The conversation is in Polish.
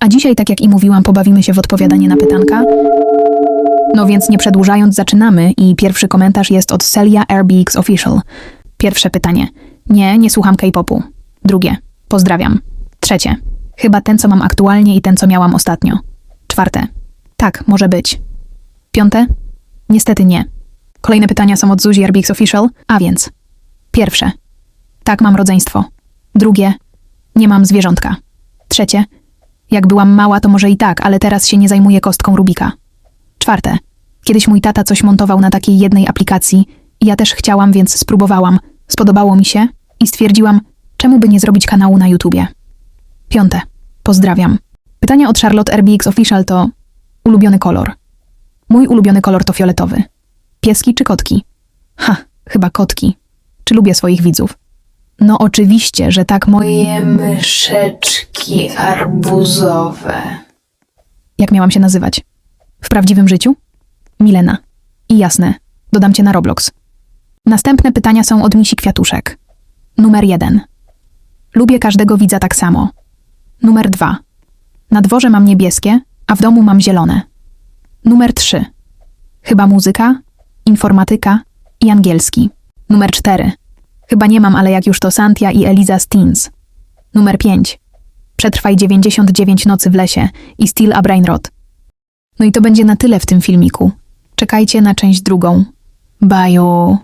A dzisiaj, tak jak i mówiłam, pobawimy się w odpowiadanie na pytanka. No więc nie przedłużając, zaczynamy i pierwszy komentarz jest od Celia RBX Official. Pierwsze pytanie. Nie, nie słucham K-popu. Drugie. Pozdrawiam. Trzecie. Chyba ten, co mam aktualnie i ten, co miałam ostatnio. Czwarte. Tak, może być. Piąte. Niestety nie. Kolejne pytania są od Zuzi RBX Official, a więc. Pierwsze. Tak, mam rodzeństwo. Drugie. Nie mam zwierzątka. Trzecie. Jak byłam mała, to może i tak, ale teraz się nie zajmuję kostką Rubika. Czwarte. Kiedyś mój tata coś montował na takiej jednej aplikacji i ja też chciałam, więc spróbowałam. Spodobało mi się i stwierdziłam, czemu by nie zrobić kanału na YouTubie. Piąte. Pozdrawiam. Pytanie od Charlotte RBX Official to ulubiony kolor. Mój ulubiony kolor to fioletowy. Pieski czy kotki? Ha, chyba kotki. Czy lubię swoich widzów? No oczywiście, że tak moje myszeczki arbuzowe. Jak miałam się nazywać? W prawdziwym życiu? Milena. I jasne, dodam cię na Roblox. Następne pytania są od Misi Kwiatuszek. Numer jeden. Lubię każdego widza tak samo. Numer dwa. Na dworze mam niebieskie, a w domu mam zielone. Numer trzy. Chyba muzyka, informatyka i angielski. Numer cztery. Chyba nie mam, ale jak już to Santia i Eliza Steens. Numer pięć. Przetrwaj 99 nocy w lesie i Steel a Brainrot. No i to będzie na tyle w tym filmiku. Czekajcie na część drugą. Bye.